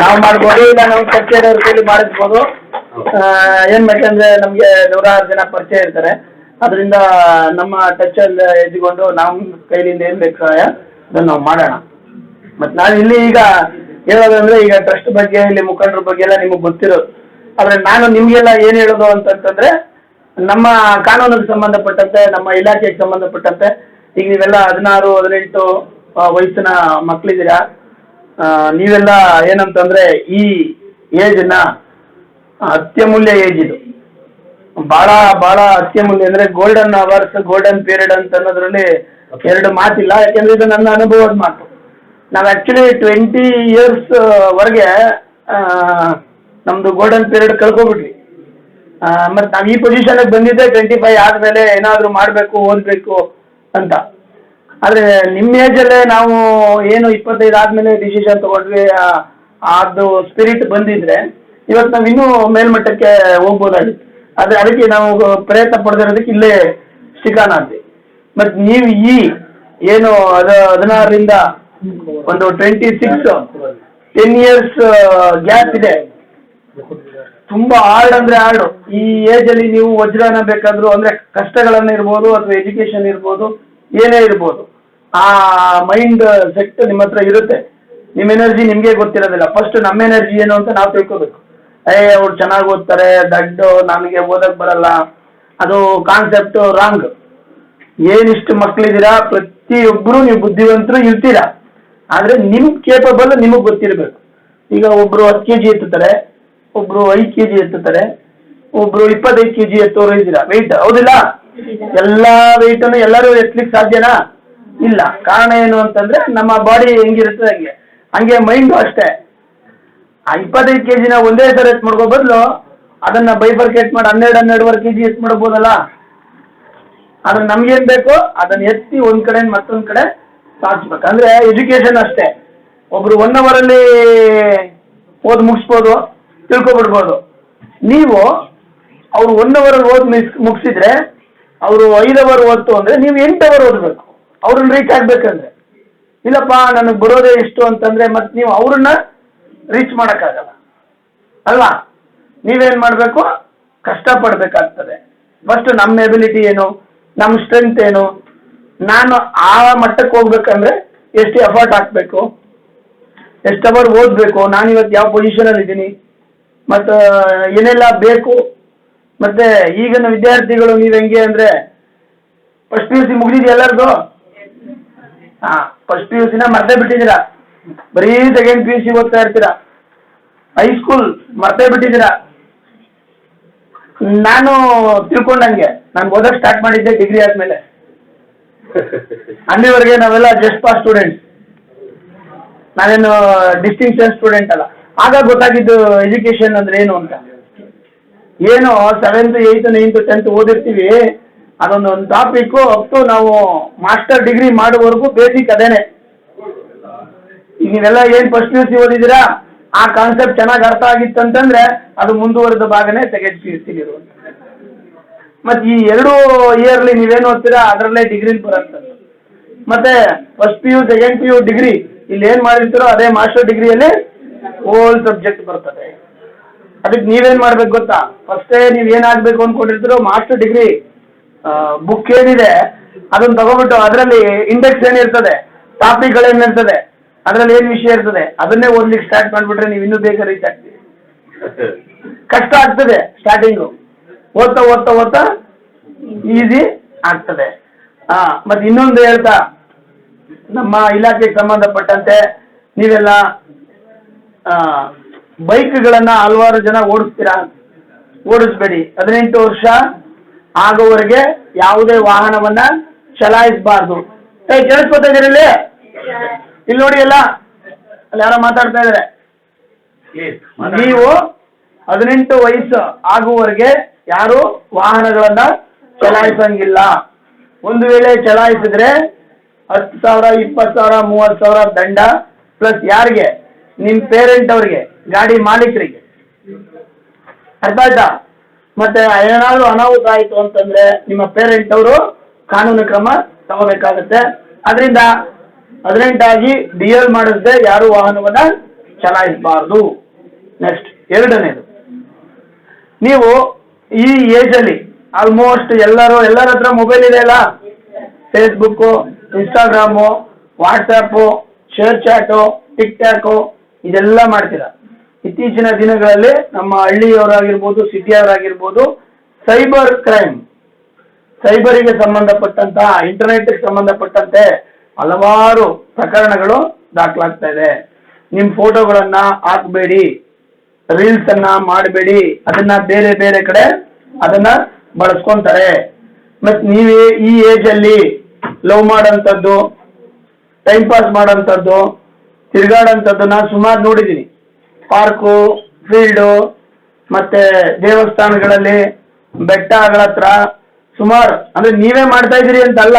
ನಾವು ಮಾಡ್ಬೋದು ಇಲ್ಲ ನಾವು ಕಚೇರಿಯವ್ರ ಕೈಲಿ ಮಾಡಿಸ್ಬೋದು. ಏನ್ ಬೇಕಂದ್ರೆ ನಮ್ಗೆ ನೂರಾರು ಜನ ಪರಿಚಯ ಇರ್ತಾರೆ. ಅದರಿಂದ ನಮ್ಮ ಟಚ್ ಅಲ್ಲಿ ಎದ್ದುಕೊಂಡು ನಮ್ಮ ಕೈಲಿಂದ ಏನ್ ಬೇಕು ಸಹಾಯ ಅದನ್ನ ನಾವು ಮಾಡೋಣ. ಮತ್ತೆ ನಾನು ಇಲ್ಲಿ ಈಗ ಹೇಳೋದಂದ್ರೆ ಈಗ ಟ್ರಸ್ಟ್ ಬಗ್ಗೆ ಇಲ್ಲಿ ಮುಖಂಡರ ಬಗ್ಗೆ ಎಲ್ಲ ನಿಮಗೆ ಗೊತ್ತಿರೋದು. ಆದ್ರೆ ನಾನು ನಿಮ್ಗೆಲ್ಲ ಏನ್ ಹೇಳೋದು ಅಂತಂತಂದ್ರೆ ನಮ್ಮ ಕಾನೂನಿಗೆ ಸಂಬಂಧಪಟ್ಟಂತೆ ನಮ್ಮ ಇಲಾಖೆಗೆ ಸಂಬಂಧಪಟ್ಟಂತೆ ಈಗ ನೀವೆಲ್ಲ ಹದಿನಾರು ಹದಿನೆಂಟು ವಯಸ್ಸಿನ ಮಕ್ಕಳಿದ್ದೀರಾ ನೀವೆಲ್ಲ ಏನಂತಂದ್ರೆ ಈ ಏಜ್ನ ಅತ್ಯಮೂಲ್ಯ ಏಜ್ ಇದು. ಬಹಳ ಬಹಳ ಅತ್ಯಮೂಲ್ಯ ಅಂದ್ರೆ ಗೋಲ್ಡನ್ ಅವರ್ಸ್ ಗೋಲ್ಡನ್ ಪೀರಿಯಡ್ ಅಂತ ಅನ್ನೋದ್ರಲ್ಲಿ ಎರಡು ಮಾತಿಲ್ಲ ಯಾಕಂದ್ರೆ ಇದು ನನ್ನ ಅನುಭವದ ಮಾತು. ನಾವು ಆಕ್ಚುಲಿ ಟ್ವೆಂಟಿ ಇಯರ್ಸ್ ವರೆಗೆ ಆ, ನಮ್ದು ಗೋಲ್ಡನ್ ಪೀರಿಯಡ್ ಕಳ್ಕೊಬಿಟ್ವಿ. ಮತ್ತೆ ನಾವು ಈ ಪೊಸಿಷನ್ಗೆ ಬಂದಿದ್ದೆ ಟ್ವೆಂಟಿ ಫೈವ್ ಆದಮೇಲೆ ಏನಾದರೂ ಮಾಡಬೇಕು ಓದಬೇಕು ಅಂತ. ಆದರೆ ನಿಮ್ಮ ಏಜಲ್ಲೇ ನಾವು ಏನು ಇಪ್ಪತ್ತೈದು ಆದಮೇಲೆ ಡಿಸಿಷನ್ ತಗೊಂಡ್ವಿ ಅದು ಸ್ಪಿರಿಟ್ ಬಂದಿದ್ರೆ ಇವತ್ತು ನಾವು ಇನ್ನೂ ಮೇಲ್ಮಟ್ಟಕ್ಕೆ ಹೋಗ್ಬೋದಾಗಿತ್ತು. ಆದರೆ ಅದಕ್ಕೆ ನಾವು ಪ್ರಯತ್ನ ಪಡೆದಿರೋದಕ್ಕೆ ಇಲ್ಲೇ ಸಿಗಾನ ಆದ್ವಿ. ಮತ್ತು ನೀವು ಈ ಏನು ಅದು, ಹದಿನಾರರಿಂದ ಒಂದು twenty six ten years gap ಇದೆ. ತುಂಬಾ ಹಾರ್ಡ್ ಅಂದ್ರೆ ಹಾರ್ಡ್ ಈ ಏಜ್ ಅಲ್ಲಿ ನೀವು ವಜ್ರನ ಬೇಕಾದ್ರು ಅಂದ್ರೆ ಕಷ್ಟಗಳನ್ನ ಇರ್ಬೋದು ಅಥವಾ ಎಜುಕೇಶನ್ ಇರ್ಬೋದು, ಏನೇ ಇರ್ಬೋದು. ಆ ಮೈಂಡ್ ಸೆಟ್ ನಿಮ್ಮ ಹತ್ರ ಇರುತ್ತೆ. ನಿಮ್ಮ ಎನರ್ಜಿ ನಿಮಗೆ ಗೊತ್ತಿರೋದಿಲ್ಲ. ಫಸ್ಟ್ ನಮ್ಮ ಎನರ್ಜಿ ಏನು ಅಂತ ನಾವು ತಿಳ್ಕೊಬೇಕು. ಏ ಅವ್ರು ಚೆನ್ನಾಗಿ ಓದ್ತಾರೆ ದಡ್ಡು ನಮಗೆ ಓದಕ್ ಬರಲ್ಲ. ಅದು ಕಾನ್ಸೆಪ್ಟ್ ರಾಂಗ್ ಏನಿಷ್ಟು ಮಕ್ಕಳಿದ್ದೀರಾ ಪ್ರತಿಯೊಬ್ಬರು ನೀವು ಬುದ್ಧಿವಂತರು ಇರ್ತೀರಾ. ಆದ್ರೆ ನಿಮ್ ಕೇಪಬಲ್ ನಿಮಗೆ ಗೊತ್ತಿರಬೇಕು. ಈಗ ಒಬ್ರು ಹತ್ತು ಕೆ ಜಿ ಎತ್ತುತ್ತಾರೆ ಒಬ್ರು ಐದು ಕೆ ಜಿ ಎತ್ತುತ್ತಾರೆ ಒಬ್ರು ಇಪ್ಪತ್ತೈದು ಕೆ ಜಿ ಎತ್ತೋರು ಇದ್ದೀರಾ? ವೆಯ್ಟ್ ಹೌದಿಲ್ಲ? ಎಲ್ಲಾ ವೆಯ್ಟ್ ಅನ್ನು ಎಲ್ಲರೂ ಎತ್ತಲಿಕ್ಕೆ ಸಾಧ್ಯನಾ? ಇಲ್ಲ. ಕಾರಣ ಏನು ಅಂತಂದ್ರೆ ನಮ್ಮ ಬಾಡಿ ಹೆಂಗಿರುತ್ತೆ ಹಂಗೆ. ಹಂಗೆ ಮೈಂಡು ಅಷ್ಟೇ. ಆ ಇಪ್ಪತ್ತೈದು ಕೆ ಜಿನ ಒಂದೇ ಸಲ ಎತ್ ಮಾಡ್ಕೋ ಬದಲು ಅದನ್ನ ಬೈಫರ್ಕೇಟ್ ಮಾಡಿ ಹನ್ನೆರಡು, ಹನ್ನೆರಡುವರೆ ಕೆ ಜಿ ಎತ್ ಮಾಡ್ಬೋದಲ್ಲ? ಆದ್ರೆ ನಮ್ಗೇನ್ ಬೇಕು ಅದನ್ನ ಎತ್ತಿ ಒಂದ್ ಕಡೆ ಮತ್ತೊಂದ್ ಕಡೆ ಸಾಧಿಸ್ಬೇಕು ಅಂದ್ರೆ ಎಜುಕೇಶನ್ ಅಷ್ಟೇ. ಒಬ್ರು ಒನ್ ಅವರ್ ಅಲ್ಲಿ ಓದ್ ಮುಗಿಸ್ಬೋದು, ತಿಳ್ಕೊಬಿಡ್ಬೋದು. ನೀವು ಅವ್ರು ಒನ್ ಅವರ್ ಓದ್ ಮುಗಿಸಿದ್ರೆ, ಅವರು ಐದು ಅವರ್ ಓದ್ತು ಅಂದ್ರೆ ನೀವು ಎಂಟು ಅವರ್ ಓದ್ಬೇಕು. ಅವ್ರನ್ನ ರೀಚ್ ಆಗ್ಬೇಕಂದ್ರೆ. ಇಲ್ಲಪ್ಪ, ನನಗೆ ಬರೋದೇ ಇಷ್ಟು ಅಂತಂದ್ರೆ ಮತ್ತೆ ನೀವು ಅವ್ರನ್ನ ರೀಚ್ ಮಾಡೋಕ್ಕಾಗಲ್ಲ. ಅಲ್ವಾ? ನೀವೇನ್ ಮಾಡಬೇಕು? ಕಷ್ಟಪಡ್ಬೇಕಾಗ್ತದೆ. ಫಸ್ಟ್ ನಮ್ಮ ಎಬಿಲಿಟಿ ಏನು? ನಮ್ಮ ಸ್ಟ್ರೆಂತ್ ಏನು? ನಾನು ಆ ಮಟ್ಟಕ್ಕೆ ಹೋಗ್ಬೇಕಂದ್ರೆ ಎಷ್ಟು ಎಫರ್ಟ್ ಹಾಕ್ಬೇಕು? ಎಷ್ಟು ಅವರ್ ಓದಬೇಕು? ನಾನು ಇವತ್ತು ಯಾವ ಪೊಸಿಷನಲ್ಲಿ ಇದ್ದೀನಿ? ಮತ್ತು ಏನೆಲ್ಲ ಬೇಕು? ಮತ್ತೆ ಈಗಿನ ವಿದ್ಯಾರ್ಥಿಗಳು ನೀವು ಹೆಂಗೆ ಅಂದ್ರೆ ಫಸ್ಟ್ ಪಿ ಯು ಸಿ ಮುಗಿದಿದೆ ಎಲ್ಲರದು? ಹಾ ಫಸ್ಟ್ ಪಿ ಯು ಸಿನ ಮರ್ತೇ ಬಿಟ್ಟಿದ್ದೀರಾ? ಬರೀ ಸೆಕೆಂಡ್ ಪಿ ಯು ಸಿ ಓದ್ತಾ ಇರ್ತೀರಾ? ಹೈಸ್ಕೂಲ್ ಮರ್ತೇ ಬಿಟ್ಟಿದ್ದೀರಾ? ನಾನು ತಿಳ್ಕೊಂಡಂಗೆ, ನಾನು ಓದಕ್ಕೆ ಸ್ಟಾರ್ಟ್ ಮಾಡಿದ್ದೆ ಡಿಗ್ರಿ ಆದ್ಮೇಲೆ. ಅಲ್ಲಿವರೆಗೆ ನಾವೆಲ್ಲ ಜಸ್ಟ್ ಪಾಸ್ ಸ್ಟೂಡೆಂಟ್ ನಾನೇನು ಡಿಸ್ಟಿಂಕ್ಷನ್ ಸ್ಟೂಡೆಂಟ್ ಅಲ್ಲ. ಆಗ ಗೊತ್ತಾಗಿದ್ದು ಎಜುಕೇಶನ್ ಅಂದ್ರೆ ಏನು ಅಂತ? ಏನು ಸೆವೆಂತ್ ಏಯ್ತ್ ನೈನ್ತ್ ಟೆಂತ್ ಓದಿರ್ತೀವಿ. ಅದೊಂದು ಒಂದು ಟಾಪಿಕ್ ಅಪ್ ಟು ನಾವು ಮಾಸ್ಟರ್ ಡಿಗ್ರಿ ಮಾಡುವವರೆಗೂ ಬೇಸಿಕ್ ಅದೇನೆ. ಈಗ ನೀವೆಲ್ಲ ಏನ್ ಫಸ್ಟ್ ಪಿ ಯು ಸಿ ಓದಿದ್ದೀರಾ? ಆ ಕಾನ್ಸೆಪ್ಟ್ ಚೆನ್ನಾಗಿ ಅರ್ಥ ಆಗಿತ್ತು ಅಂತಂದ್ರೆ ಅದು ಮುಂದುವರೆದ ಭಾಗನೇ ತೆಗೆದು ಪಿ ಇರುವಂತ ಮತ್ತೆ ಈ ಎರಡು ಇಯರ್ಲಿ ನೀವೇನು ಓದ್ತೀರಾ? ಅದರಲ್ಲೇ ಡಿಗ್ರಿ ಬರುತ್ತೆ. ಮತ್ತೆ first P U second P U degree ಇಲ್ಲಿ ಏನ್ ಮಾಡಿರ್ತೀರೋ ಅದೇ ಮಾಸ್ಟರ್ ಡಿಗ್ರಿಯಲ್ಲಿ ಓಲ್ ಸಬ್ಜೆಕ್ಟ್ ಬರ್ತದೆ. ಅದಕ್ಕೆ ನೀವೇನ್ ಮಾಡ್ಬೇಕು ಗೊತ್ತಾ? ಫಸ್ಟೇ ನೀವು ಏನಾಗಬೇಕು ಅನ್ಕೊಂಡಿರ್ತೀರೋ ಮಾಸ್ಟರ್ ಡಿಗ್ರಿ ಬುಕ್ ಏನಿದೆ, ಅದನ್ನ ತಗೊಂಡ್ಬಿಟ್ಟು ಅದರಲ್ಲಿ ಇಂಡೆಕ್ಸ್ ಏನಿರ್ತದೆ ಟಾಪಿಕ್ಗಳೇನಿರ್ತದೆ ಅದರಲ್ಲಿ ಏನು ವಿಷಯ ಇರ್ತದೆ, ಅದನ್ನೇ ಓದ್ಲಿಕ್ಕೆ ಸ್ಟಾರ್ಟ್ ಮಾಡ್ಬಿಟ್ರೆ ನೀವು ಇನ್ನೂ ಬೇಗ ರೀಚ್ ಆಗ್ತೀವಿ ಕಷ್ಟ ಆಗ್ತದೆ ಸ್ಟಾರ್ಟಿಂಗು ಓದ್ತಾ ಓದ್ತಾ ಓದ್ತಾ ಈಸಿ ಆಗ್ತದೆ. ಹಾ ಮತ್ತೆ ಇನ್ನೊಂದು ಹೇಳ್ತಾ, ನಮ್ಮ ಇಲಾಖೆಗೆ ಸಂಬಂಧಪಟ್ಟಂತೆ ನೀವೆಲ್ಲ ಬೈಕ್ಗಳನ್ನ ಹಲವಾರು ಜನ ಓಡಿಸ್ತೀರಾ? ಓಡಿಸ್ಬೇಡಿ. ಹದಿನೆಂಟು ವರ್ಷ ಆಗುವವರೆಗೆ ಯಾವುದೇ ವಾಹನವನ್ನ ಚಲಾಯಿಸಬಾರ್ದು. ಏ, ಕೇಳಿಸ್ಕೊತಾ ಇದೀರಿ ಇಲ್ಲಿ? ಇಲ್ಲಿ ನೋಡಿ ಎಲ್ಲ. ಅಲ್ಲಿ ಯಾರೋ ಮಾತಾಡ್ತಾ ಇದಾರೆ ನೀವು ಹದಿನೆಂಟು ವಯಸ್ಸು ಆಗುವವರೆಗೆ ಯಾರು ವಾಹನಗಳನ್ನ ಚಲಾಯಿಸಂಗಿಲ್ಲ. ಒಂದು ವೇಳೆ ಚಲಾಯಿಸಿದ್ರೆ ಹತ್ತು ಸಾವಿರ, ಇಪ್ಪತ್ತು ಸಾವಿರ, ಮೂವತ್ತು ಸಾವಿರ ದಂಡ ಪ್ಲಸ್ ಯಾರಿಗೆ? ನಿಮ್ಮ ಪೇರೆಂಟ್ ಅವ್ರಿಗೆ, ಗಾಡಿ ಮಾಲೀಕರಿಗೆ. ಅರ್ಥ ಆಯ್ತಾ? ಮತ್ತೆ ಏನಾದ್ರು ಅನಾಹುತ ಆಯ್ತು ಅಂತಂದ್ರೆ ನಿಮ್ಮ ಪೇರೆಂಟ್ ಅವರು ಕಾನೂನು ಕ್ರಮ ತಗೋಬೇಕಾಗತ್ತೆ. ಅದರಿಂದ ಹದಿನೆಂಟಾಗಿ ಡಿ ಎಲ್ ಮಾಡಿಸದೆ ಯಾರು ವಾಹನವನ್ನ ಚಲಾಯಿಸಬಾರ್ದು. ನೆಕ್ಸ್ಟ್ ಎರಡನೇದು. ನೀವು ಈ ಏಜ್ ಅಲ್ಲಿ ಆಲ್ಮೋಸ್ಟ್ ಎಲ್ಲರೂ, ಎಲ್ಲರ ಹತ್ರ ಮೊಬೈಲ್ ಇದೆ ಅಲ್ಲ? Facebook Instagram WhatsApp share chat TikTok ಇದೆಲ್ಲ ಮಾಡ್ತೀರಾ? ಇತ್ತೀಚಿನ ದಿನಗಳಲ್ಲಿ ನಮ್ಮ ಹಳ್ಳಿಯವರಾಗಿರ್ಬೋದು, ಸಿಟಿಯವರಾಗಿರ್ಬೋದು, ಸೈಬರ್ ಕ್ರೈಮ್, ಸೈಬರಿಗೆ ಸಂಬಂಧಪಟ್ಟಂತಹ, ಇಂಟರ್ನೆಟ್ಗೆ ಸಂಬಂಧಪಟ್ಟಂತೆ ಹಲವಾರು ಪ್ರಕರಣಗಳು ದಾಖಲಾಗ್ತಾ ಇದೆ. ನಿಮ್ಮ ಫೋಟೋಗಳನ್ನ ಹಾಕಬೇಡಿ ರೀಲ್ಸ್ ಅನ್ನ ಮಾಡಬೇಡಿ, ಅದನ್ನ ಬೇರೆ ಬೇರೆ ಕಡೆ ಅದನ್ನ ಬಳಸ್ಕೊಂತಾರೆ. ಮತ್ ನೀವೇ ಈ ಏಜ್ ಅಲ್ಲಿ ಲವ್ ಮಾಡಂತದ್ದು, ಟೈಮ್ ಪಾಸ್ ಮಾಡೋಂಥದ್ದು ತಿರ್ಗಾಡೋಂಥದ್ದನ್ನ ಸುಮಾರು ನೋಡಿದ್ದೀನಿ ಪಾರ್ಕು, ಫೀಲ್ಡು ಮತ್ತೆ ದೇವಸ್ಥಾನಗಳಲ್ಲಿ ಬೆಟ್ಟಗಳ ಹತ್ರ ಸುಮಾರು, ಅಂದ್ರೆ ನೀವೇ ಮಾಡ್ತಾ ಇದ್ದೀರಿ ಅಂತಲ್ಲ.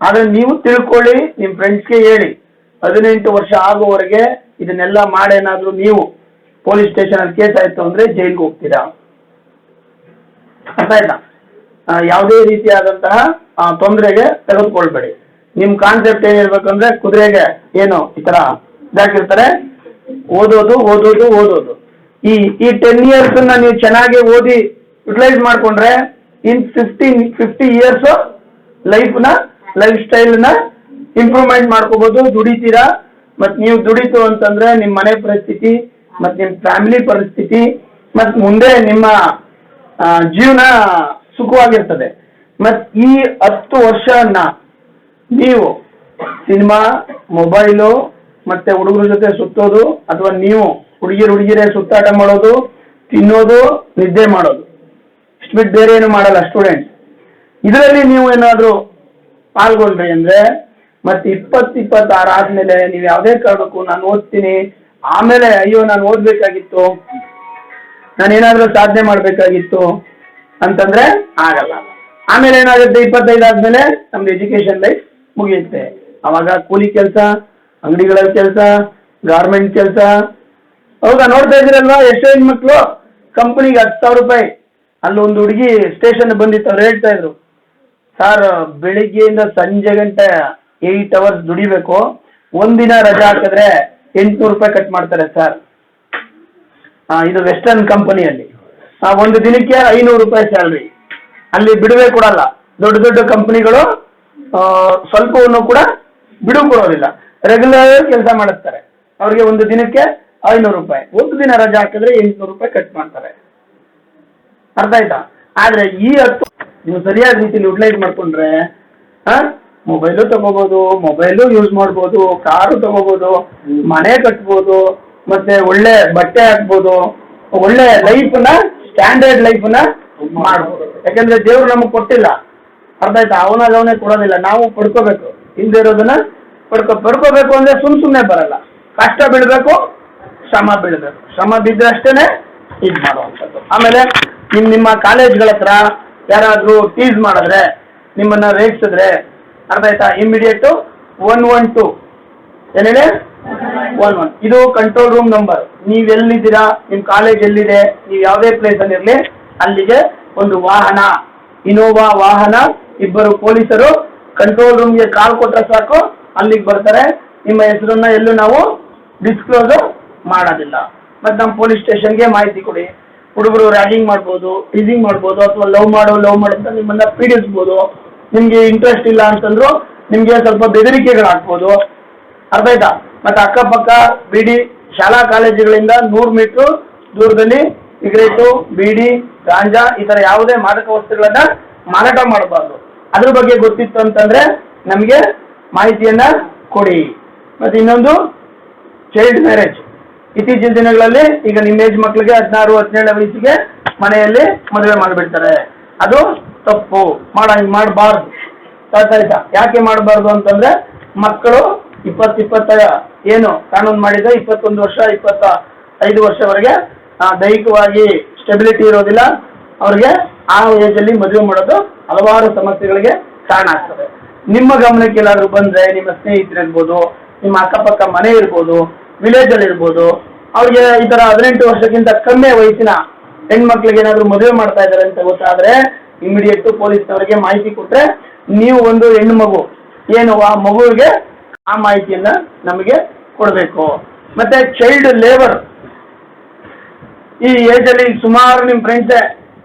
ಆದ್ರೆ ನೀವು ತಿಳ್ಕೊಳ್ಳಿ ನಿಮ್ಮ ಫ್ರೆಂಡ್ಸ್ಗೆ ಹೇಳಿ. ಹದಿನೆಂಟು ವರ್ಷ ಆಗುವವರೆಗೆ ಇದನ್ನೆಲ್ಲ ಮಾಡೇನಾದ್ರೂ ನೀವು ಪೊಲೀಸ್ ಸ್ಟೇಷನ್ ಅಲ್ಲಿ ಕೇಸ್ ಆಯ್ತು ಅಂದ್ರೆ ಜೈಲ್ಗೆ ಹೋಗ್ತೀರಾ? ಅರ್ಥ ಆಯ್ತಾ? ಯಾವುದೇ ರೀತಿಯಾದಂತಹ ತೊಂದರೆಗೆ ತೆಗೆದುಕೊಳ್ಬೇಡಿ. ನಿಮ್ ಕಾನ್ಸೆಪ್ಟ್ ಏನಿರ್ಬೇಕಂದ್ರೆ ಕುದುರೆಗೆ ಏನು ಈ ತರ ಇದಾಕಿರ್ತಾರೆ? ಓದೋದು ಓದೋದು ಓದೋದು. ಈ ಈ ಟೆನ್ ಇಯರ್ಸ್ ನೀವು ಚೆನ್ನಾಗಿ ಓದಿ ಯುಟಿಲೈಸ್ ಮಾಡ್ಕೊಂಡ್ರೆ ಇನ್ ಫಿಫ್ಟೀನ್ ಫಿಫ್ಟಿ ಇಯರ್ಸ್ ಲೈಫ್ನ ಲೈಫ್ ಸ್ಟೈಲ್ನ ಇಂಪ್ರೂವ್ಮೆಂಟ್ ಮಾಡ್ಕೋಬಹುದು ದುಡಿತೀರಾ? ಮತ್ ನೀವು ದುಡಿತು ಅಂತಂದ್ರೆ ನಿಮ್ಮ ಮನೆ ಪರಿಸ್ಥಿತಿ ಮತ್ ನಿಮ್ಮ ಫ್ಯಾಮಿಲಿ ಪರಿಸ್ಥಿತಿ ಮತ್ ಮುಂದೆ ನಿಮ್ಮ ಜೀವನ ಸುಖವಾಗಿರ್ತದೆ. ಮತ್ ಈ ಹತ್ತು ವರ್ಷನ್ನ ನೀವು ಸಿನಿಮಾ ಮೊಬೈಲು ಮತ್ತೆ ಹುಡುಗರ ಜೊತೆ ಸುತ್ತೋದು ಅಥವಾ ನೀವು ಹುಡುಗಿಯರು ಹುಡುಗಿರೇ ಸುತ್ತಾಟ ಮಾಡೋದು, ತಿನ್ನೋದು, ನಿದ್ದೆ ಮಾಡೋದು. ಇಷ್ಟು ಬಿಟ್ಟು ಬೇರೆ ಏನು ಮಾಡಲ್ಲ ಸ್ಟೂಡೆಂಟ್ಸ್ ಇದರಲ್ಲಿ ನೀವು ಏನಾದರೂ ಪಾಲ್ಗೊಂಡ್ರಿ ಅಂದ್ರೆ, ಮತ್ತೆ ಇಪ್ಪತ್ತು ಇಪ್ಪತ್ತಾರು ಆದ್ಮೇಲೆ ನೀವು ಯಾವುದೇ ಕಾರಣಕ್ಕೂ ನಾನು ಓದ್ತೀನಿ, ಆಮೇಲೆ ಅಯ್ಯೋ ನಾನು ಓದ್ಬೇಕಾಗಿತ್ತು ನಾನೇನಾದ್ರೂ ಸಾಧನೆ ಮಾಡಬೇಕಾಗಿತ್ತು ಅಂತಂದ್ರೆ ಆಗಲ್ಲ. ಆಮೇಲೆ ಏನಾಗುತ್ತೆ, ಇಪ್ಪತ್ತೈದು ಆದ್ಮೇಲೆ ನಮ್ದು ಎಜುಕೇಶನ್ ಲೈಫ್ ಮುಗಿಯುತ್ತೆ. ಅವಾಗ ಕೂಲಿ ಕೆಲಸ ಅಂಗಡಿಗಳಲ್ಲಿ ಕೆಲಸ ಗಾರ್ಮೆಂಟ್ ಕೆಲಸ. ಹೌದಾ ನೋಡ್ತಾ ಇದ್ದೀರಲ್ವಾ ಎಷ್ಟೋ ಹೆಣ್ಮಕ್ಳು ಕಂಪನಿಗೆ ಹತ್ತು ಸಾವಿರ ರೂಪಾಯಿ. ಅಲ್ಲೊಂದು ಹುಡುಗಿ ಸ್ಟೇಷನ್ ಬಂದಿತ್ತು, ಅವ್ರು ಹೇಳ್ತಾ ಇದ್ರು, ಸರ್, ಬೆಳಿಗ್ಗೆಯಿಂದ ಸಂಜೆ ಗಂಟೆ ಏಯ್ಟ್ ಅವರ್ಸ್ ದುಡಿಬೇಕು. ಒಂದಿನ ರಜಾ ಹಾಕಿದ್ರೆ ಎಂಟ್ನೂರು ರೂಪಾಯಿ ಕಟ್ ಮಾಡ್ತಾರೆ, ಸರ್. ಇದು ವೆಸ್ಟರ್ನ್ ಕಂಪನಿಯಲ್ಲಿ ಒಂದು ದಿನಕ್ಕೆ ಐನೂರು ರೂಪಾಯಿ ಸ್ಯಾಲ್ರಿ ಅಲ್ಲಿ ಬಿಡುವೆ ಕೊಡಲ್ಲ. ದೊಡ್ಡ ದೊಡ್ಡ ಕಂಪನಿಗಳು ಸ್ವಲ್ಪವನ್ನು ಕೂಡ ಬಿಡುವು ಕೊಡೋದಿಲ್ಲ. ರೆಗ್ಯುಲರ್ ಕೆಲಸ ಮಾಡಿಸ್ತಾರೆ ಅವ್ರಿಗೆ ಒಂದು ದಿನಕ್ಕೆ ಐನೂರು ರೂಪಾಯಿ. ಒಂದು ದಿನ ರಜೆ ಹಾಕಿದ್ರೆ ಎಂಟುನೂರು ರೂಪಾಯಿ ಕಟ್ ಮಾಡ್ತಾರೆ. ಅರ್ಥ ಆಯ್ತಾ? ಆದ್ರೆ ಈ ಹತ್ತು ನೀವು ಸರಿಯಾದ ರೀತಿಯಲ್ಲಿ ಯುಟಿಲೈಸ್ ಮಾಡ್ಕೊಂಡ್ರೆ ಮೊಬೈಲು ತಗೋಬಹುದು ಮೊಬೈಲು ಯೂಸ್ ಮಾಡ್ಬೋದು ಕಾರು ತಗೋಬಹುದು ಮನೆ ಕಟ್ಬೋದು, ಮತ್ತೆ ಒಳ್ಳೆ ಬಟ್ಟೆ ಹಾಕ್ಬೋದು, ಒಳ್ಳೆ ಲೈಫ್ನ ಸ್ಟ್ಯಾಂಡರ್ಡ್ ಲೈಫ್ನ ಮಾಡ್ಬೋದು. ಯಾಕಂದ್ರೆ ದೇವ್ರು ನಮಗೆ ಕೊಟ್ಟಿಲ್ಲ. ಅರ್ಥ ಆಯ್ತಾ? ಅವನಾಗ ಅವನೇ ಕೊಡೋದಿಲ್ಲ. ನಾವು ಪಡ್ಕೋಬೇಕು. ಹಿಂದೆ ಇರೋದನ್ನ ಪಡ್ಕೊ, ಪಡ್ಕೋಬೇಕು ಅಂದ್ರೆ ಸುಮ್ ಸುಮ್ಮನೆ ಬರಲ್ಲ. ಕಷ್ಟ ಬೀಳ್ಬೇಕು, ಶ್ರಮ ಬೀಳ್ಬೇಕು. ಶ್ರಮ ಬಿದ್ದರೆ ಅಷ್ಟೇನೆ ಇದು ಮಾಡುವಂಥದ್ದು. ಆಮೇಲೆ ನಿಮ್, ನಿಮ್ಮ ಕಾಲೇಜ್ಗಳ ಹತ್ರ ಯಾರಾದ್ರೂ ಟೀಸ್ ಮಾಡಿದ್ರೆ, ನಿಮ್ಮನ್ನ ರೇಗಿಸಿದ್ರೆ ಅರ್ಥ ಆಯ್ತಾ? ಇಮಿಡಿಯೇಟ್ ಒನ್ ಒನ್ ಟು ಏನೇಳಿ? ಒನ್ ಒನ್ ಇದು ಕಂಟ್ರೋಲ್ ರೂಮ್ ನಂಬರ್ ನೀವ್ ಎಲ್ಲಿದ್ದೀರಾ? ನಿಮ್ ಕಾಲೇಜ್ ಎಲ್ಲಿದೆ? ನೀವು ಯಾವುದೇ ಪ್ಲೇಸ್ ಅಲ್ಲಿ ಇರ್ಲಿ, ಅಲ್ಲಿಗೆ ಒಂದು ವಾಹನ. ಇನೋವಾ ವಾಹನ. ಇಬ್ಬರು ಪೊಲೀಸರು ಕಂಟ್ರೋಲ್ ರೂಮ್ಗೆ ಕಾಲ್ ಕೊಟ್ಟರೆ ಸಾಕು. ಅಲ್ಲಿಗೆ ಬರ್ತಾರೆ. ನಿಮ್ಮ ಹೆಸರನ್ನ ಎಲ್ಲೂ ನಾವು ಡಿಸ್ಕ್ಲೋಸ್ ಮಾಡೋದಿಲ್ಲ. ಮತ್ತೆ ನಮ್ಮ ಪೊಲೀಸ್ ಸ್ಟೇಷನ್ಗೆ ಮಾಹಿತಿ ಕೊಡಿ. ಹುಡುಗರು ರ್ಯಾಗಿಂಗ್ ಮಾಡ್ಬೋದು ಟೀಸಿಂಗ್ ಮಾಡ್ಬೋದು, ಅಥವಾ ಲವ್ ಮಾಡೋ ಲವ್ ಮಾಡೋ ಅಂತ ನಿಮ್ಮನ್ನ ಪೀಡಿಸ್ಬೋದು. ನಿಮಗೆ ಇಂಟ್ರೆಸ್ಟ್ ಇಲ್ಲ ಅಂತಂದ್ರು ನಿಮಗೆ ಸ್ವಲ್ಪ ಬೆದರಿಕೆಗಳಾಗ್ಬೋದು. ಅರ್ಥ ಆಯ್ತಾ? ಮತ್ತೆ ಅಕ್ಕಪಕ್ಕ ಬಿಡಿ ಶಾಲಾ ಕಾಲೇಜುಗಳಿಂದ ನೂರು ಮೀಟರ್ ದೂರದಲ್ಲಿ ಸಿಗರೇಟು, ಬೀಡಿ, ಗಾಂಜಾ ಈ ತರ ಯಾವುದೇ ಮಾದಕ ವಸ್ತುಗಳನ್ನ ಮಾರಾಟ ಮಾಡಬಾರ್ದು. ಅದ್ರ ಬಗ್ಗೆ ಗೊತ್ತಿತ್ತು ಅಂತಂದ್ರೆ ನಮಗೆ ಮಾಹಿತಿಯನ್ನ ಕೊಡಿ. ಮತ್ತೆ ಇನ್ನೊಂದು ಚೈಲ್ಡ್ ಮ್ಯಾರೇಜ್ ಇತ್ತೀಚಿನ ದಿನಗಳಲ್ಲಿ ಈಗ ನಿಮ್ಮ ಏಜ್ ಮಕ್ಕಳಿಗೆ ಹದಿನಾರು, ಹದಿನೇಳು ವಯಸ್ಸಿಗೆ ಮನೆಯಲ್ಲಿ ಮದುವೆ ಮಾಡಿಬಿಡ್ತಾರೆ. ಅದು ತಪ್ಪು. ಮಾಡ ಮಾಡಬಾರ್ದು. ಆಯ್ತಾ? ಯಾಕೆ ಮಾಡಬಾರ್ದು ಅಂತಂದ್ರೆ ಮಕ್ಕಳು ಇಪ್ಪತ್ತು, ಇಪ್ಪತ್ತ, ಏನು ಕಾನೂನು ಮಾಡಿದ್ರೆ ಇಪ್ಪತ್ತೊಂದು ವರ್ಷ, ಇಪ್ಪತ್ತ ಐದು ವರ್ಷವರೆಗೆ ದೈಹಿಕವಾಗಿ ಸ್ಟೆಬಿಲಿಟಿ ಇರೋದಿಲ್ಲ. ಅವ್ರಿಗೆ ಆ ಏಜಲ್ಲಿ ಮದುವೆ ಮಾಡೋದು ಹಲವಾರು ಸಮಸ್ಯೆಗಳಿಗೆ ಕಾರಣ ಆಗ್ತದೆ. ನಿಮ್ಮ ಗಮನಕ್ಕೆ ಎಲ್ಲಾದ್ರೂ ಬಂದ್ರೆ ನಿಮ್ಮ ಸ್ನೇಹಿತರಿರ್ಬೋದು, ನಿಮ್ಮ ಅಕ್ಕಪಕ್ಕ ಮನೆ ಇರ್ಬೋದು ವಿಲೇಜ್ ಅಲ್ಲಿ ಇರ್ಬೋದು, ಅವ್ರಿಗೆ ಈ ತರ ಹದಿನೆಂಟು ವರ್ಷಕ್ಕಿಂತ ಕಮ್ಮಿ ವಯಸ್ಸಿನ ಹೆಣ್ಮಕ್ಳಿಗೆ ಏನಾದ್ರು ಮದುವೆ ಮಾಡ್ತಾ ಇದ್ದಾರೆ ಅಂತ ಗೊತ್ತಾದ್ರೆ ಇಮಿಡಿಯೇಟ್ ಪೊಲೀಸ್ನವರಿಗೆ ಮಾಹಿತಿ ಕೊಟ್ರೆ ನೀವು ಒಂದು ಹೆಣ್ಣು ಮಗು, ಏನು ಆ ಮಗುವಿಗೆ ಆ ಮಾಹಿತಿಯನ್ನ ನಮಗೆ ಕೊಡಬೇಕು. ಮತ್ತೆ ಚೈಲ್ಡ್ ಲೇಬರ್ ಈ ಏಜ್ ಅಲ್ಲಿ ಸುಮಾರು ನಿಮ್ಮ ಫ್ರೆಂಡ್ಸೇ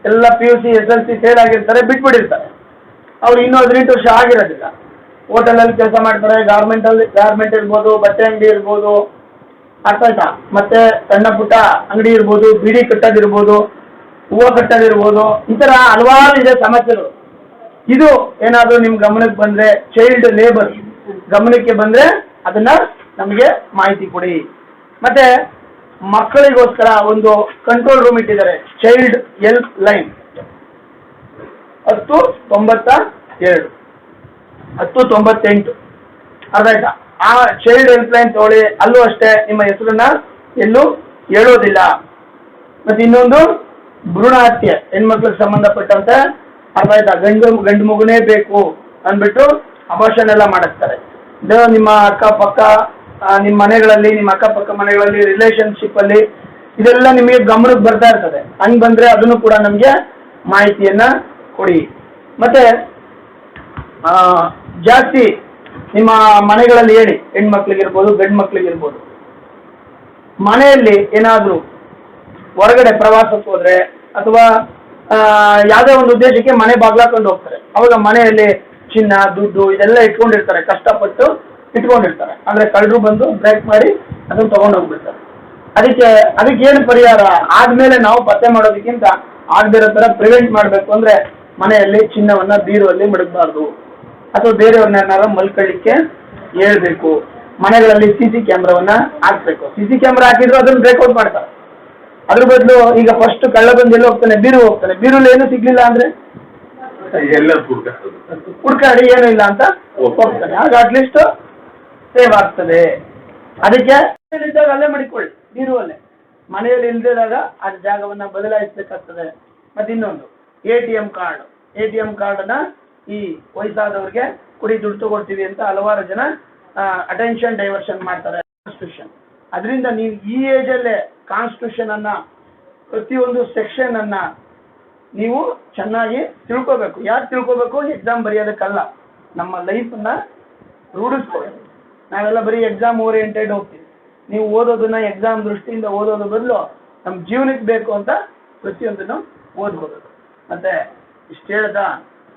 ಎಲ್ಲ P U C S L C fail ಆಗಿರ್ತಾರೆ, ಬಿಟ್ಬಿಟ್ಟಿರ್ತಾರೆ. ಅವ್ರು ಇನ್ನೂ ಹದಿನೆಂಟು ವರ್ಷ ಆಗಿರೋದಿಲ್ಲ. ಹೋಟೆಲಲ್ಲಿ ಕೆಲಸ ಮಾಡ್ತಾರೆ ಗಾರ್ಮೆಂಟ್ ಅಲ್ಲಿ ಗಾರ್ಮೆಂಟ್ ಇರ್ಬೋದು, ಬಟ್ಟೆ ಅಂಗಡಿ ಇರ್ಬೋದು, ಅರ್ಥ ಮತ್ತೆ ಸಣ್ಣ ಪುಟ್ಟ ಅಂಗಡಿ ಇರ್ಬೋದು, ಬಿಡಿ ಕಟ್ಟೋದಿರ್ಬೋದು ಹೂವು ಕಟ್ಟೋದಿರ್ಬೋದು ಈ ಥರ ಹಲವಾರು ಇದೆ ಸಮಸ್ಯೆಗಳು. ಇದು ಏನಾದರೂ ನಿಮ್ಮ ಗಮನಕ್ಕೆ ಬಂದರೆ ಚೈಲ್ಡ್ ಲೇಬರ್ ಗಮನಕ್ಕೆ ಬಂದರೆ ಅದನ್ನ ನಮಗೆ ಮಾಹಿತಿ ಕೊಡಿ. ಮತ್ತೆ ಮಕ್ಕಳಿಗೋಸ್ಕರ ಒಂದು ಕಂಟ್ರೋಲ್ ರೂಮ್ ಇಟ್ಟಿದ್ದಾರೆ ಚೈಲ್ಡ್ ಹೆಲ್ಪ್ ಲೈನ್ ಹತ್ತು ತೊಂಬತ್ತ ಎರಡು. ಹತ್ತು ತೊಂಬತ್ತೆಂಟು. ಅರ್ಥ ಆಯ್ತಾ? ಆ ಚೈಲ್ಡ್ ಹೆಲ್ಪ್ಲೈನ್ ತಗೊಳ್ಳಿ ಅಲ್ಲೂ ಅಷ್ಟೇ ನಿಮ್ಮ ಹೆಸರನ್ನ ಎಲ್ಲೂ ಹೇಳೋದಿಲ್ಲ. ಮತ್ತೆ ಇನ್ನೊಂದು ಭ್ರೂಣ ಹತ್ಯೆ ಹೆಣ್ಮಕ್ಳಿಗೆ ಸಂಬಂಧಪಟ್ಟಂತೆ ಅರ್ಥ ಆಯ್ತಾ? ಗಂಡು ಗಂಡು ಮಗುನೇ ಬೇಕು ಅಂದ್ಬಿಟ್ಟು ಅಭಾಷಣ ಎಲ್ಲ ಮಾಡಿಸ್ತಾರೆ. ನಿಮ್ಮ ಅಕ್ಕಪಕ್ಕ ನಿಮ್ಮ ಮನೆಗಳಲ್ಲಿ, ನಿಮ್ಮ ಅಕ್ಕಪಕ್ಕ ಮನೆಗಳಲ್ಲಿ ರಿಲೇಶನ್ಶಿಪ್ ಅಲ್ಲಿ ಇದೆಲ್ಲ ನಿಮಗೆ ಗಮನಕ್ಕೆ ಬರ್ತಾ ಇರ್ತದೆ. ಹಂಗ್ ಬಂದ್ರೆ ಅದನ್ನು ಕೂಡ ನಮಗೆ ಮಾಹಿತಿಯನ್ನ ಕೊಡಿ. ಮತ್ತೆ ಜಾಸ್ತಿ ನಿಮ್ಮ ಮನೆಗಳಲ್ಲಿ ಹೇಳಿ. ಹೆಣ್ಮಕ್ಳಿಗಿರ್ಬೋದು ಗಂಡು ಮಕ್ಳಿಗಿರ್ಬೋದು ಮನೆಯಲ್ಲಿ ಏನಾದರೂ ಹೊರಗಡೆ ಪ್ರವಾಸಕ್ಕೆ ಹೋದ್ರೆ ಅಥವಾ ಯಾವುದೇ ಒಂದು ಉದ್ದೇಶಕ್ಕೆ ಮನೆ ಬಾಗ್ಲಾಕೊಂಡು ಹೋಗ್ತಾರೆ. ಅವಾಗ ಮನೆಯಲ್ಲಿ ಚಿನ್ನ, ದುಡ್ಡು ಇದೆಲ್ಲ ಇಟ್ಕೊಂಡಿರ್ತಾರೆ. ಕಷ್ಟಪಟ್ಟು ಇಟ್ಕೊಂಡಿರ್ತಾರೆ. ಅಂದ್ರೆ ಕಳ್ಳರು ಬಂದು ಬ್ರೇಕ್ ಮಾಡಿ ಅದನ್ನ ತಗೊಂಡು ಹೋಗ್ಬಿಡ್ತಾರೆ. ಅದಕ್ಕೆ ಅದಕ್ಕೆ ಏನು ಪರಿಹಾರ? ಆದ್ಮೇಲೆ ನಾವು ಪತ್ತೆ ಮಾಡೋದಕ್ಕಿಂತ ಆಗದಿರೋ ತರ ಪ್ರಿವೆಂಟ್ ಮಾಡಬೇಕು ಅಂದ್ರೆ ಮನೆಯಲ್ಲಿ ಚಿನ್ನವನ್ನ ಬೀರುವಲ್ಲಿ ಮಡಗಬಾರ್ದು. ಅಥವಾ ಬೇರೆಯವ್ರನ್ನೇನಾರು ಮಲ್ಕೊಳ್ಳಿಕ್ಕೆ ಹೇಳ್ಬೇಕು. ಮನೆಗಳಲ್ಲಿ ಸಿ ಸಿ ಕ್ಯಾಮ್ರಾವನ್ನ ಹಾಕ್ಬೇಕು. ಸಿ ಸಿ ಕ್ಯಾಮ್ರಾ ಹಾಕಿದ್ರು ಅದನ್ನ ಬ್ರೇಕ್ಔಟ್ ಮಾಡ್ತಾರೆ. ಅದ್ರ ಬದಲು ಈಗ ಫಸ್ಟ್ ಕಳ್ಳ ಬಂದು ಎಲ್ಲ ಹೋಗ್ತಾನೆ? ಬೀರು ಹೋಗ್ತಾನೆ. ಬೀರುಲ್ಲಿ ಏನು ಸಿಗ್ಲಿಲ್ಲ ಅಂದ್ರೆ? ಹುಡ್ಕಾಡಿ ಏನು ಇಲ್ಲ ಅಂತ ಹೋಗ್ತಾನೆ. ಆಗ ಅಟ್ಲೀಸ್ಟ್ ಸೇವ್ ಆಗ್ತದೆ. ಅದಕ್ಕೆ ಇದ್ದಾಗ ಅಲ್ಲೇ ಮಡಿಕೊಳ್ಳಿ ಬೀರುವಲ್ಲೇ. ಮನೆಯಲ್ಲಿ ಇಲ್ದಿದಾಗ ಆ ಜಾಗವನ್ನ ಬದಲಾಯಿಸಬೇಕಾಗ್ತದೆ. ಮತ್ತೆ ಇನ್ನೊಂದು A T M card. A T M ಕಾರ್ಡನ್ನ ಈ ವಯಸ್ಸಾದವ್ರಿಗೆ ಕುಡಿ ದುಡ್ಡು ತಗೊಳ್ತೀವಿ ಅಂತ ಹಲವಾರು ಜನ ಅಟೆನ್ಷನ್ ಡೈವರ್ಷನ್ ಮಾಡ್ತಾರೆ. ಕಾನ್ಸ್ಟಿಟ್ಯೂಷನ್ ಅದರಿಂದ ನೀವು ಈ ಏಜಲ್ಲೇ ಕಾನ್ಸ್ಟಿಟ್ಯೂಷನ್ ಅನ್ನ, ಪ್ರತಿಯೊಂದು ಸೆಕ್ಷನ್ ಅನ್ನ ನೀವು ಚೆನ್ನಾಗಿ ತಿಳ್ಕೋಬೇಕು. ಯಾರು ತಿಳ್ಕೋಬೇಕು? ಎಕ್ಸಾಮ್ ಬರೆಯೋದಕ್ಕಲ್ಲ. ನಮ್ಮ ಲೈಫನ್ನ ರೂಢಿಸ್ಕೊಳ್ಳಿ ನಾವೆಲ್ಲ ಬರೀ ಎಕ್ಸಾಮ್ ಓರಿಯೆಂಟೆಡ್ ಹೋಗ್ತೀವಿ. ನೀವು ಓದೋದನ್ನ ಎಕ್ಸಾಮ್ ದೃಷ್ಟಿಯಿಂದ ಓದೋದ್ರ ಬದಲು ನಮ್ಮ ಜೀವನಕ್ಕೆ ಬೇಕು ಅಂತ ಪ್ರತಿಯೊಂದನ್ನು ಓದ್ಬೋದು ಮತ್ತೆ ಇಷ್ಟು ಹೇಳ್ದ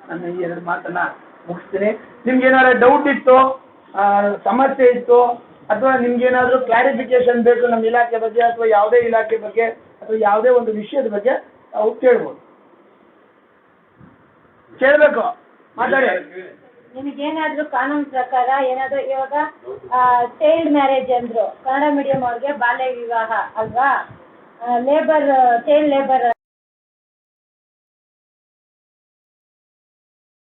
ನಾನು ಈ ಎರಡು ಮಾತನ್ನ ಮುಗಿಸ್ತೀನಿ. ನಿಮ್ಗೆ ಏನಾದ್ರು ಡೌಟ್ ಇತ್ತು ಸಮಸ್ಯೆ ಇತ್ತು, ಅಥವಾ ನಿಮ್ಗೆ ಏನಾದರೂ ಕ್ಲಾರಿಫಿಕೇಶನ್ ಬೇಕು ನಮ್ಮ ಇಲಾಖೆ ಬಗ್ಗೆ, ಅಥವಾ ಯಾವುದೇ ಇಲಾಖೆ ಬಗ್ಗೆ, ಅಥವಾ ಯಾವುದೇ ಒಂದು ವಿಷಯದ ಬಗ್ಗೆ ನಾವು ಕೇಳ್ಬೋದು ಕೇಳ್ಬೇಕು? ಮಾತಾಡಿ. ನಿಮಗೇನಾದ್ರೂ ಕಾನೂನು ಪ್ರಕಾರ ಏನಾದ್ರೂ ಇವಾಗ ಚೈಲ್ಡ್ ಮ್ಯಾರೇಜ್ ಅಂದ್ರು ಕನ್ನಡ ಮೀಡಿಯಂ ಅವ್ರಿಗೆ ಬಾಲ್ಯ ವಿವಾಹ ಅಲ್ವಾ? Labour child labour